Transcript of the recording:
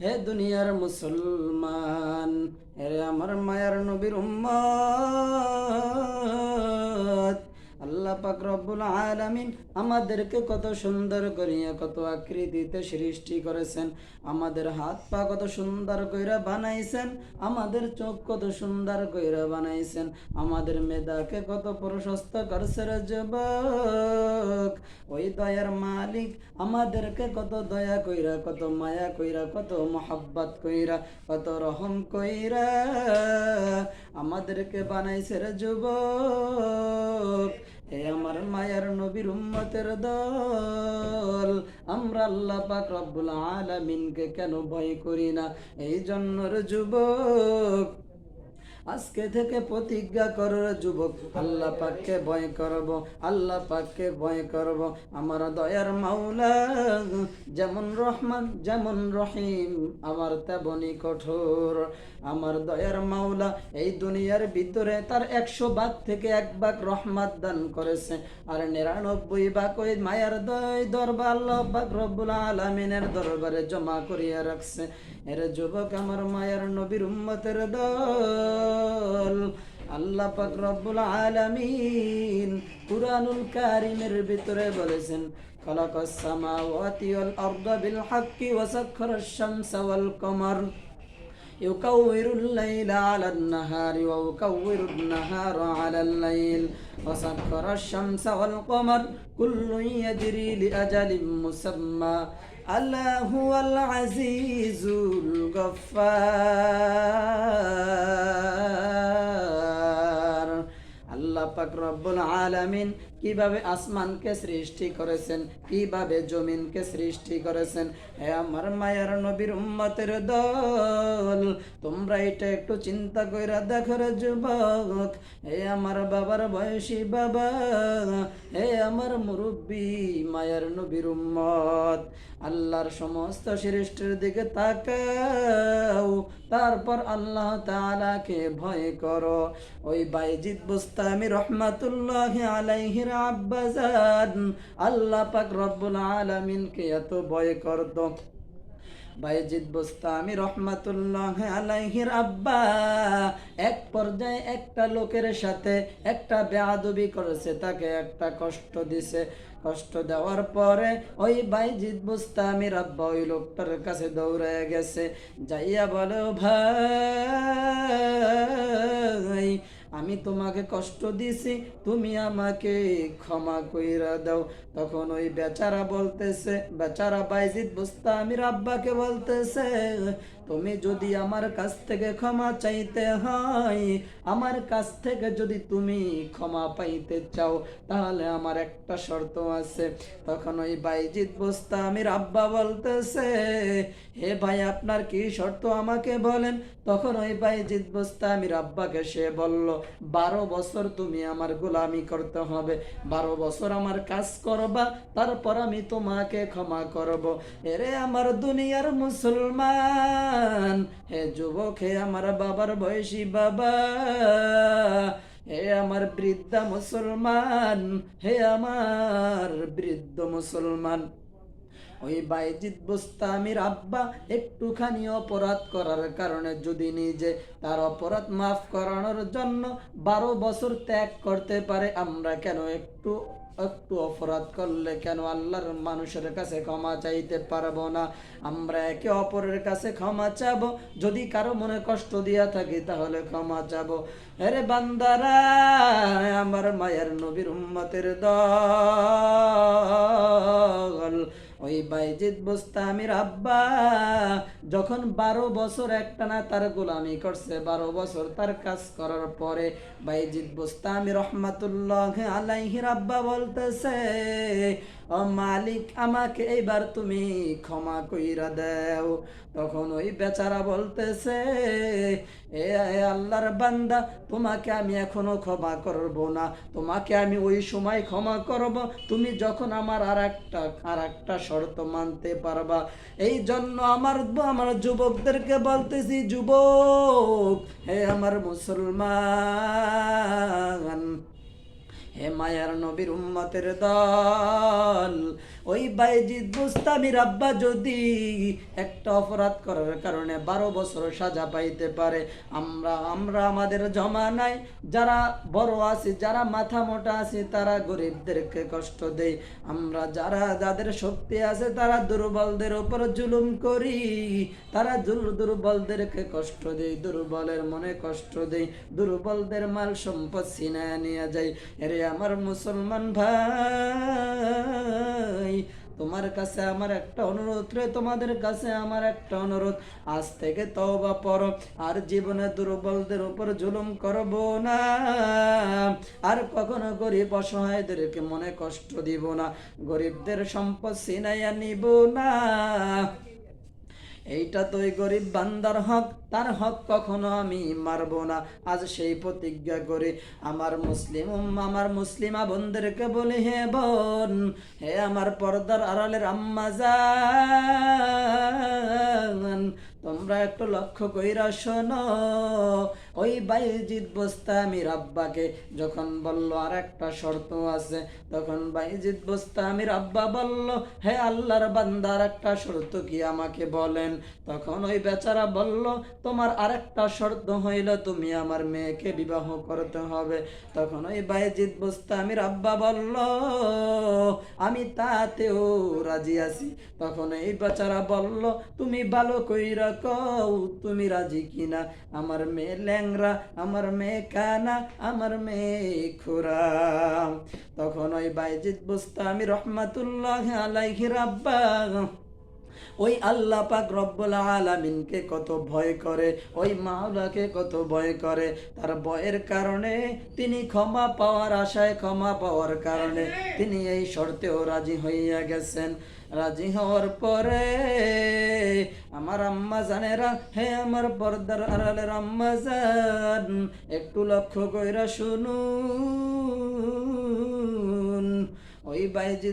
হে দুনিয়ার মুসলমান হে আমার মায়ার নবীর উম্মত। আল্লাহ পাক রব্বুল আলামিন আমাদেরকে কত সুন্দর করিয়া, কত আকৃতিতে সৃষ্টি করেছেন। আমাদের হাত পা কত সুন্দর কইরা বানাইছেন। আমাদের চোখ কত সুন্দর কইরা বানাইছেন। আমাদের মেধাকে কত প্রশস্ত করছে যুবক। ওই দয়ার মালিক আমাদেরকে কত দয়া কইরা, কত মায়া কইরা, কত মোহাব্বত কইরা, কত রহম কইরা আমাদেরকে বানাইছে রে যুবক। হে আমার মায়ার নবীর উম্মতের দল। আমরা আল্লাহ পাক রব্বুল আলামিনকে কেন ভয় করি না? এই জন্য রে যুবক আজকে থেকে প্রতিজ্ঞা করো যুবক। আল্লাহ পাককে ভয় করব, আল্লাহ পাককে ভয় করব। আমার দয়ার মাওলা, যেমন রহমান, যেমন রহিম, আমার তেমনই কঠোর। আমার দয়ার মাওলা, এই দুনিয়ার ভিতরে তার একশো ভাগ থেকে এক ভাগ রহমত দান করেছে। আর নিরানব্বই ভাগ ওই মায়ার দয়, দরবার আল্লাহ পাক রব্বুল আলামিনের দরবারে জমা করিয়া রাখছে। এর যুবক, আমার মায়ার নবীর উম্মতের দল আল্লাহ পাক রব্বুল আলামিন কুরআনুল কারীমের ভিতরে বলেছেন خلق السماوات والأرض بالحق وسخر الشمس والقمر يكور الليل على النهار ويكور النهار على الليل وسخر الشمس والقمر كل يجري لأجل مسمى ألا هو العزيز الغفار আল্লাহ পাক রব্বুল আলামিন কীভাবে আসমানকে সৃষ্টি করেছেন? কীভাবে জমিনকে সৃষ্টি করেছেন? হে আমার মায়ের নবীর উম্মতের দল, তোমরা এটা একটু চিন্তা কইরা দেখো রে যুবক। হে আমার বাবার বয়সী বাবা, হে আমার মুরব্বী মায়ের নবীর উম্মত। আল্লাহর সমস্ত সৃষ্টির দিকে তাকাও, তারপর আল্লাহ তাআলাকে ভয় করো। ওই বাইজিদ বুস্তামি রহমাতুল্লাহ আলাইহির আল্লাহ পাক রব্বুল আলামিনকে এত ভয় করতো। বুস্তামি রহমাতুল্লাহ আলাইহির আব্বা, এক পর্যায়ে একটা লোকের সাথে একটা বেয়াদবি করেছে, তাকে একটা কষ্ট দিছে। কষ্ট দেওয়ার পরে ওই বাইজিদ বুস্তামির আব্বা ওই লোকটার কাছে দৌড়ে গেছে, যাইয়া বলে, "ও ভাই আমি তোমাকে কষ্ট দিছি, তুমি আমাকে ক্ষমা কইরা দাও। তখন ওই বেচারা বলতেছে, বেচারা বাইজিদ আমি রাব্বাকে বলতেছে, তুমি যদি আমার কাছ থেকে ক্ষমা চাইতে হয়, আমার কাছ থেকে যদি তুমি ক্ষমা পাইতে চাও, তাহলে আমার একটা শর্ত আছে। তখন ওই বাইজিৎ বস্তা আমি রাব্বা বলতেছে, হে ভাই, আপনার কি শর্ত আমাকে বলেন? তখন ওই বাইজিৎ বস্তা আমি আব্বাকে সে বলল বারো বছর তুমি আমার গোলামি করতে হবে। বারো বছর আমার কাজ করবা, তারপর আমি তোমাকে ক্ষমা করব। এরে আমার দুনিয়ার মুসলমান, হে যুবক, হে আমার বাবার বয়সী বাবা, হে আমার বৃদ্ধা মুসলমান, হে আমার বৃদ্ধ মুসলমান। ওই বাইজিদ বুস্তামির আব্বা একটুখানি অপরাধ করার কারণে যদি নিজে তার অপরাধ মাফ করানোর জন্য বারো বছর ত্যাগ করতে পারে, আমরা কেন একটু একটু অপরাধ করলে কেন আল্লাহর মানুষের কাছে ক্ষমা চাইতে পারব না? আমরা একে অপরের কাছে ক্ষমা চাবো, যদি কারও মনে কষ্ট দিয়া থাকি তাহলে ক্ষমা চাবো। আরে বান্দারা, আমার মায়ের নবীর উম্মতের দল। ওই বাইজিদ বুস্তামির আব্বা যখন বারো বছর একটানা তার গোলামি করছে, বারো বছর তার কাজ করার পরে বাইজিদ বুস্তামি রহমাতুল্লাহ আলাইহির আব্বা বলতেছে, ও মালিক, আমাকে এইবার তুমি ক্ষমা কইরা দাও। তখন ওই বেচারা বলতেছে, এ আল্লাহর বান্দা, তোমাকে আমি এখনও ক্ষমা করব না। তোমাকে আমি ওই সময় ক্ষমা করব, তুমি যখন আমার আর একটা আর একটা শর্ত মানতে পারবা। এই জন্য আমার আমার যুবকদেরকে বলতেছি যুবক হে আমার মুসলমান হে মায়ার নবীর উম্মতের দল ওই বাইজিদ বুস্তামির আব্বা যদি একটা অপরাধ করার কারণে বারো বছর সাজা পাইতে পারে, আমরা আমরা আমাদের জমানায় যারা বড় আছি, যারা মাথা মোটা আছে, তারা গরিবদেরকে কষ্ট দেই। আমরা যারা, যাদের শক্তি আছে, তারা দুর্বলদের উপর জুলুম করি। তারা দুর- দুর্বলদেরকে কষ্ট দেই, দুর্বলের মনে কষ্ট দেই। দুর্বলদের মাল সম্পদ ছিনায় নিয়ে যাই। এরে আমার মুসলমান ভাই তোমার কাছে আমার একটা অনুরোধ রে, তোমাদের কাছে আমার একটা অনুরোধ। আজ থেকে তওবা পড়ো, আর জীবনে দুর্বলদের উপর জুলুম করব না। আর কখনো গরিব অসহায়দেরকে মনে কষ্ট দিব না। গরিবদের সম্পদ সিনাইয়া নিব না। এইটা তো গরিব বান্দার হক, তার হক কখনো আমি মারবো না। আজ সেই প্রতিজ্ঞা করে, আমার মুসলিম আমার মুসলিমা বোনদেরকে বলি, হে বোন, হে আমার পর্দার আড়ালের আম্মা যান তোমরা একটু লক্ষ্য কইরা শোনো। ওই বাইজিৎ বোস্তামির আব্বাকে যখন বলল আর একটা শর্ত আছে। তখন বাইজিৎ বোস্তামির আব্বা বলল, হে আল্লাহর বান্দার একটা শর্ত কি আমাকে বলেন? তখন ওই বেচারা বলল, তোমার আরেকটা শর্ত হইল, তুমি আমার মেয়েকে বিবাহ করতে হবে। তখন ওই বাইজিৎ বোস্তামির আব্বা বলল, আমি তাতেও রাজি আছি। তখন এই বেচারা বলল, তুমি ভালো কইরা কও, তুমি রাজি কিনা? আমার মেয়ে ল্যাংরা আমার মেয়ে কানা, আমার মেয়ে তখন ওই রহমাতুল্লাহ ওই আল্লাহ পাক রব্বুল আলামিনকে কত ভয় করে, ওই মাওলাকে কত ভয় করে। তার ভয়ের কারণে তিনি ক্ষমা পাওয়ার আশায়, ক্ষমা পাওয়ার কারণে তিনি এই শর্তেও রাজি হইয়া গেছেন। রাজি হওয়ার পরে আমার আম্মা জানেরা, হে আমার পর্দার আড়ালের আম্মা জান, একটু লক্ষ্য কইরা শুনুন। ওই বাইজিৎ